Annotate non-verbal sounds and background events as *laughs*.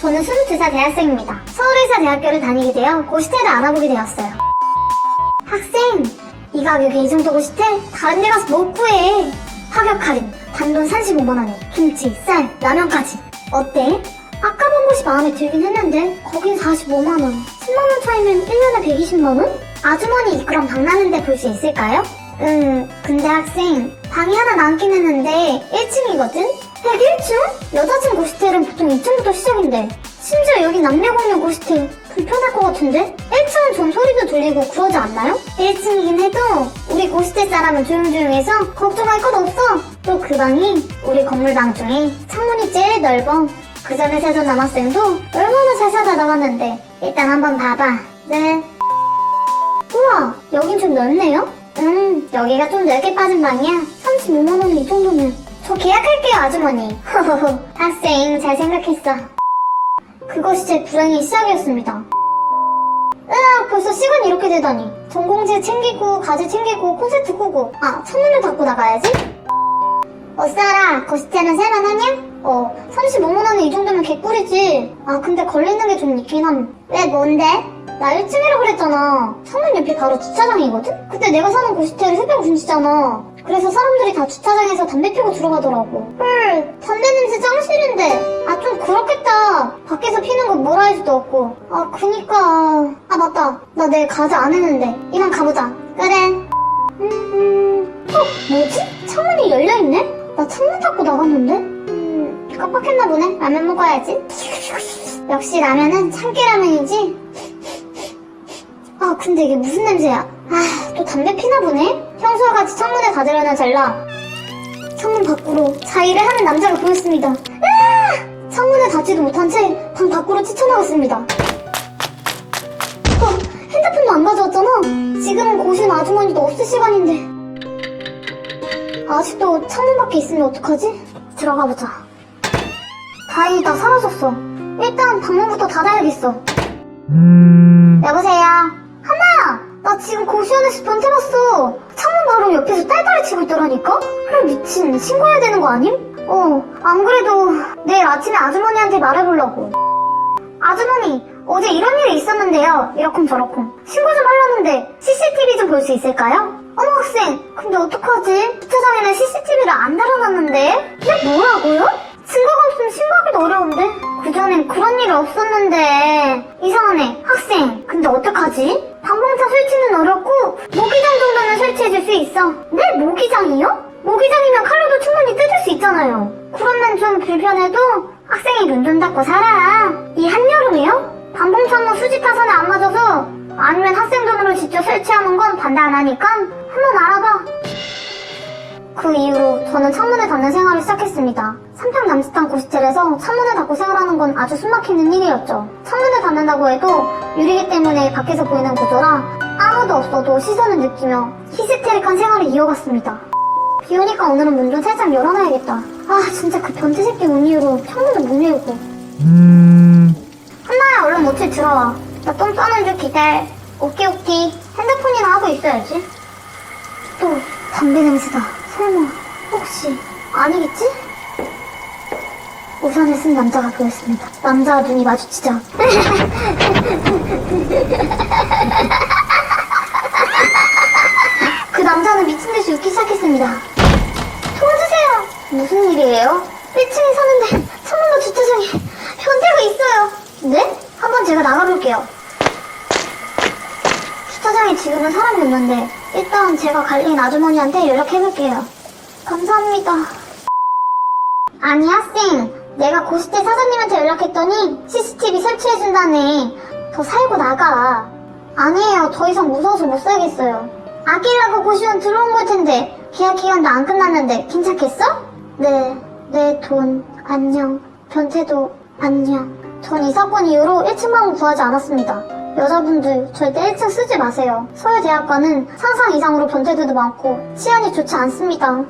저는 22살 대학생입니다. 서울의사 대학교를 다니게 되어 고시텔을 알아보게 되었어요. 학생, 이 가격에 이 정도 고시텔 다른 데 가서 못 구해. 파격 할인, 단돈 35만원에 김치, 쌀, 라면까지. 어때? 아까 본 곳이 마음에 들긴 했는데 거긴 45만원. 10만원 차이면 1년에 120만원? 아주머니 그럼 방 나는데 볼 수 있을까요? 음, 근데 학생 방이 하나 남긴 했는데 1층이거든? 101층? 여자층 고시텔은 보통 2층부터 시작인데 심지어 여기 남녀 공용 고시텔 불편할 것 같은데? 1층은 좀 소리도 들리고 그러지 않나요? 1층이긴 해도 우리 고시텔 사람은 조용조용해서 걱정할 것 없어 또 그 방이 우리 건물 방 중에 창문이 제일 넓어 그 전에 살던 남학생도 얼마나 잘 살다 나왔는데 일단 한번 봐봐 네 우와, 여긴 좀 넓네요? 음, 여기가 좀 넓게 빠진 방이야. 35만원이 이 정도면. 저 계약할게요, 아주머니. *laughs* 허허허, 학생, 잘 생각했어. 그것이 제 불행의 시작이었습니다. 으악, 벌써 시간이 이렇게 되다니. 전공지 챙기고, 과제 챙기고, 콘서트 꾸고. 아, 첫눈을 닫고 나가야지. 어싸라, 고시텔은 살만하냐? 어, 35만원에 이 정도면 개꿀이지. 아, 근데 걸리는 게 좀 있긴 함. 왜, 뭔데? 나 1층이라 그랬잖아. 창문 옆이 바로 주차장이거든? 근데 내가 사는 고시텔이 새벽 분시잖아. 그래서 사람들이 다 주차장에서 담배 피고 들어가더라고. 헐, 담배 냄새 짱 싫은데. 아, 좀 그렇겠다. 밖에서 피는 거 뭐라 할 수도 없고. 아, 그니까. 아, 맞다. 나 내일 과제 안 했는데. 이만 가보자. 그래. 음, 어, 뭐지? 창문이 열려있네? 나 창문 닫고 나갔는데? 음, 깜빡했나 보네. 라면 먹어야지. 역시 라면은 참깨 라면이지? 아, 근데 이게 무슨 냄새야? 아, 또 담배 피나 보네? 평소와 같이 창문에 닫으려는 젤라. 창문 밖으로 자의를 하는 남자가 보였습니다. 아! 창문에 닫지도 못한 채 방 밖으로 뛰쳐나갔습니다. 어, 핸드폰도 안 가져왔잖아? 지금은 고시원 아주머니도 없을 시간인데. 아직도 창문 밖에 있으면 어떡하지? 들어가 보자. 다행이다, 사라졌어. 일단 방문부터 닫아야겠어. 여보세요? 나 지금 고시원에서 변태 봤어. 창문 바로 옆에서 딸딸이 치고 있더라니까? 헐 미친 신고해야 되는 거 아님? 어, 안 그래도 내일 아침에 아주머니한테 말해보려고. 아주머니, 어제 이런 일이 있었는데요. 이러쿵 저러쿵. 신고 좀 하려는데 CCTV 좀 볼 수 있을까요? 어머 학생, 근데 어떡하지? 주차장에는 CCTV를 안 달아놨는데? 야 뭐라고요? 증거가 없으면 신고하기도 어려운데? 그전엔 그런 일이 없었는데 이상하네 학생 근데 어떡하지? 방범차 설치는 어렵고 모기장 정도는 설치해줄 수 있어 네? 모기장이요? 모기장이면 칼로도 충분히 뜯을 수 있잖아요 그러면 좀 불편해도 학생이 눈좀 닫고 살아 이 한여름이요? 방범창문 수지 타선에 안 맞아서 아니면 학생 돈으로 직접 설치하는 건 반대 안 하니까 한번 알아봐 그 이후로 저는 창문을 닫는 생활을 시작했습니다. 삼평 남짓한 고시텔에서 창문을 닫고 생활하는 건 아주 숨막히는 일이었죠. 창문을 닫는다고 해도 유리기 때문에 밖에서 보이는 구조라 아무도 없어도 시선을 느끼며 히스테릭한 생활을 이어갔습니다. 비 오니까 오늘은 문 좀 살짝 열어놔야겠다. 아 진짜 그 변태 새끼 온 이후로 창문도 못 열고. 한나야 얼른 모텔 들어와. 나 똥 싸는 줄 기다려. 오케이 오케이. 핸드폰이나 하고 있어야지. 또 담배 냄새다. 설마 혹시 아니겠지? 우산을 쓴 남자가 보였습니다. 남자와 눈이 마주치자 *laughs* 그 남자는 미친 듯이 웃기 시작했습니다. 도와주세요. 무슨 일이에요? 1층에 사는데 창문과 주차장에 변태가 있어요. 네? 한번 제가 나가볼게요. 주차장에 지금은 사람이 없는데 일단 제가 갈린 아주머니한테 연락해볼게요. 감사합니다. 아니 학생, 내가 고시텔 사장님한테 연락했더니 CCTV 설치해준다네. 더 살고 나가. 아니에요. 더 이상 무서워서 못 살겠어요. 아끼려고 고시원 들어온 걸 텐데 계약 기간도 안 끝났는데 괜찮겠어? 네, 내 돈 안녕. 변태도 안녕. 전 이 사건 이후로 1층 방을 구하지 않았습니다. 여자분들 절대 1층 쓰지 마세요. 서울대학과는 상상 이상으로 변태들도 많고 치안이 좋지 않습니다.